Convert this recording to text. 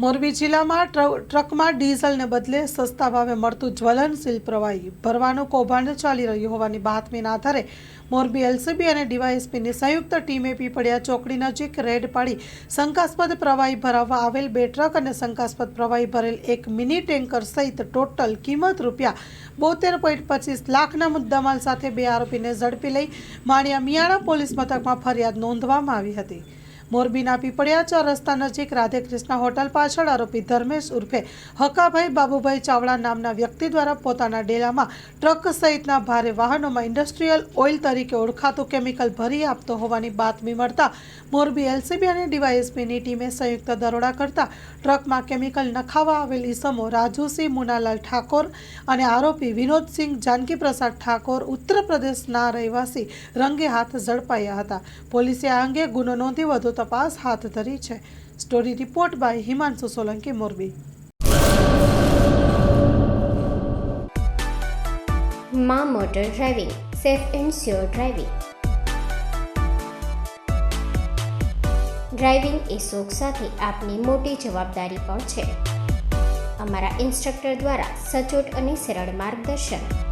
મોરબી જિલ્લામાં ટ્ર- ટ્રકમાં ડીઝલને બદલે સસ્તા ભાવે મળતું જ્વલનશીલ પ્રવાહી ભરવાનું કૌભાંડ ચાલી રહ્યું હોવાની બાતમીના આધારે મોરબી એલસીબી અને ડીવાયએસપીની સંયુક્ત ટીમે પીપળિયા ચોકડી નજીક રેડ પાડી શંકાસ્પદ પ્રવાહી ભરાવવા આવેલ બે ટ્રક અને શંકાસ્પદ પ્રવાહી ભરેલ એક મિની ટેન્કર સહિત ટોટલ કિંમત રૂપિયા બોતેર પોઈન્ટ પચીસ લાખના મુદ્દામાલ સાથે બે આરોપીને ઝડપી લઈ માણિયા મિયાણા પોલીસ મથકમાં ફરિયાદ નોંધવામાં આવી હતી. મોરબીના પીપળિયા ચાર રસ્તા નજીક રાધેકૃષ્ણ હોટલ પાછળ આરોપી ધર્મેશ ઉર્ફે હકાભાઈ બાબુભાઈ ચાવડા નામના વ્યક્તિ દ્વારા પોતાના ડેલામાં ટ્રક સહિતના ભારે વાહનોમાં ઇન્ડસ્ટ્રીયલ ઓઇલ તરીકે ઓળખાતું કેમિકલ ભરી આપતો હોવાની બાતમી મળતા મોરબી એલસીબી અને ડીવાયએસપીની ટીમે સંયુક્ત દરોડા કરતા ટ્રકમાં કેમિકલ નખાવા આવેલ ઈસમો રાજુસિંહ મુનાલાલ ઠાકોર અને આરોપી વિનોદસિંહ જાનકી પ્રસાદ ઠાકોર ઉત્તર પ્રદેશના રહેવાસી રંગે હાથ ઝડપાયા હતા. પોલીસે આ અંગે ગુનો નોંધી વધુ તપાસ હાથ ધરી છે. Story report by Himanshu Solanki, Morbi. મા motor driving, safe and sure driving. Driving એ શોખ સાથે આપની મોટી જવાબદારી પણ છે. અમારા ઇન્સ્ટ્રક્ટર દ્વારા સચોટ અને સરળ માર્ગદર્શન.